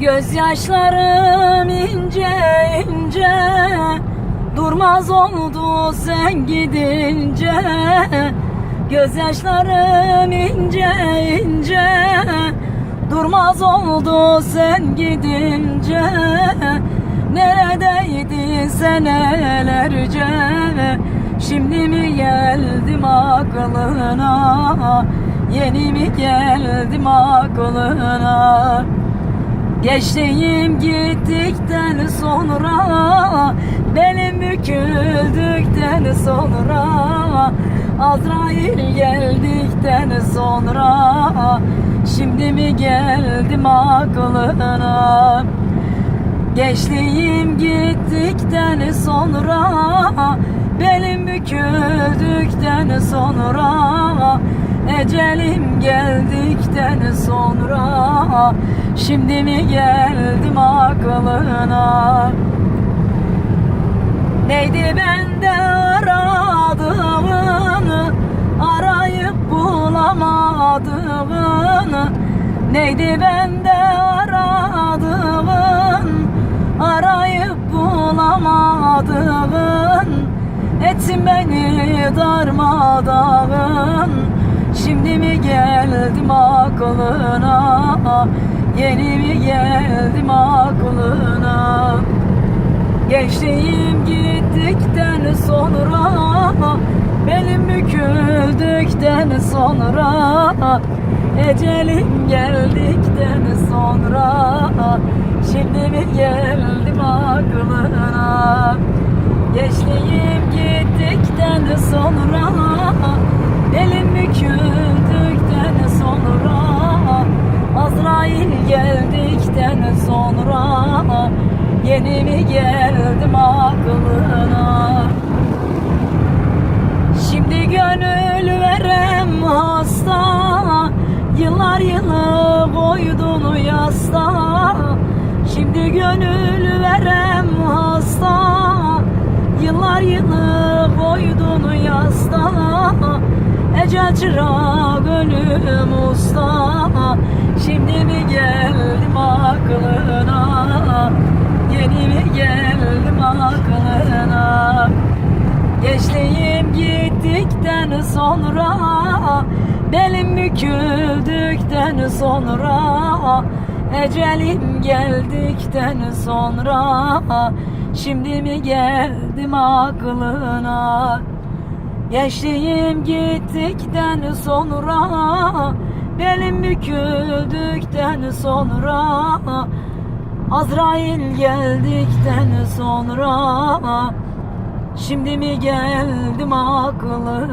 Gözyaşlarım ince ince Durmaz oldu sen gidince. Gözyaşlarım ince ince Durmaz oldu sen gidince. Neredeydin senelerce? Şimdi mi geldim aklına? Yeni mi geldim aklına Geçtiğim gittikten sonra Belim büküldükten sonra Azrail geldikten sonra Şimdi mi geldim aklına? Geçtiğim gittikten sonra Belim büküldükten sonra Ecelim geldikten sonra Şimdi mi geldim aklına? Neydi bende aradığını Arayıp bulamadığını Neydi bende aradığın? Arayıp bulamadığın? Etsin beni darmadağın. Şimdi mi geldim aklına Yeni mi geldim aklına. Geçtiğim gittikten sonra Belim büküldükten sonra Ecelim geldikten sonra Şimdi mi geldim aklına? Geçtiğim gittikten sonra Yeni mi geldim aklına. Şimdi gönül verem hasta. Yıllar yılı boydunu yasta. Şimdi gönül verem hasta. Yıllar yılı boydunu yasta. Ecel çırak ölüm usta. Şimdi mi geldim aklına Yeni geldim aklına Geçtiğim gittikten sonra Belim büküldükten sonra Ecelim geldikten sonra. Şimdi mi geldim aklına? Geçtiğim gittikten sonra Belim büküldükten sonra Azrail geldikten sonra Şimdi mi geldim aklına